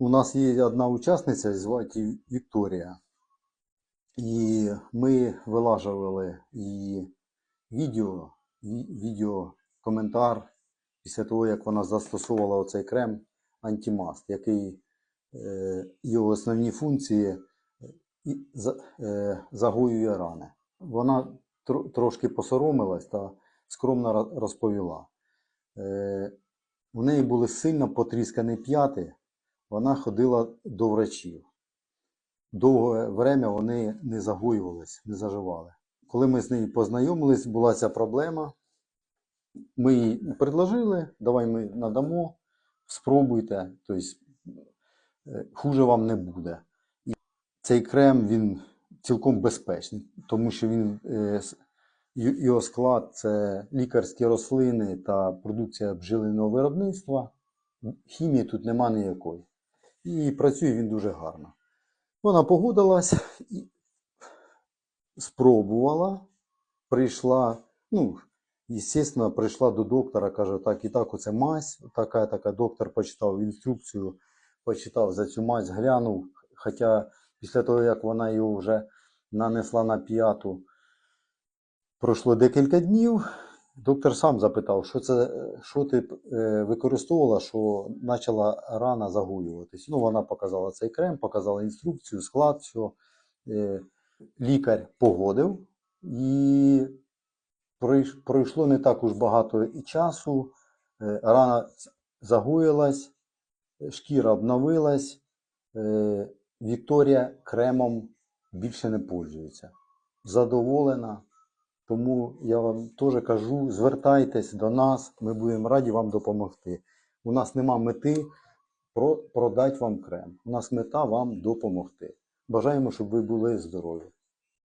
У нас є одна учасниця, звати Вікторія. І ми вилажували її відео, відео, коментар після того, як вона застосовувала оцей крем антимаст, який е, його основні функції е, е, загоює рани. Вона тро- трошки посоромилась та скромно розповіла. У неї були сильно потріскані п'яти, вона ходила до врачів. Довге время вони не загоювались, не заживали. Коли ми з нею познайомились, була ця проблема. Ми їй предложили, давай ми надамо, спробуйте, тобто е, хуже вам не буде. І цей крем він цілком безпечний, тому що він, е, його склад це лікарські рослини та продукція бджолиного виробництва. Хімії тут нема ніякої. І працює він дуже гарно. Вона погодилась і спробувала, прийшла, ну, звісно, прийшла до доктора, каже, так і так, оце мазь, така, така. Доктор почитав інструкцію, почитав за цю мазь, глянув. Хоча після того, як вона його вже нанесла на п'яту, пройшло декілька днів. Доктор сам запитав, що це, що ти е, використовувала, що почала рана загоюватись. Ну, вона показала цей крем, показала інструкцію, склад, все. Лікар погодив, і пройшло не так уж багато і часу. Е, Рана загоїлась, шкіра обновилась. Е, Вікторія кремом більше не пользується. Задоволена. Тому я вам теж кажу, звертайтесь до нас, ми будемо раді вам допомогти. У нас нема мети про- продати вам крем. У нас мета вам допомогти. Бажаємо, щоб ви були здорові.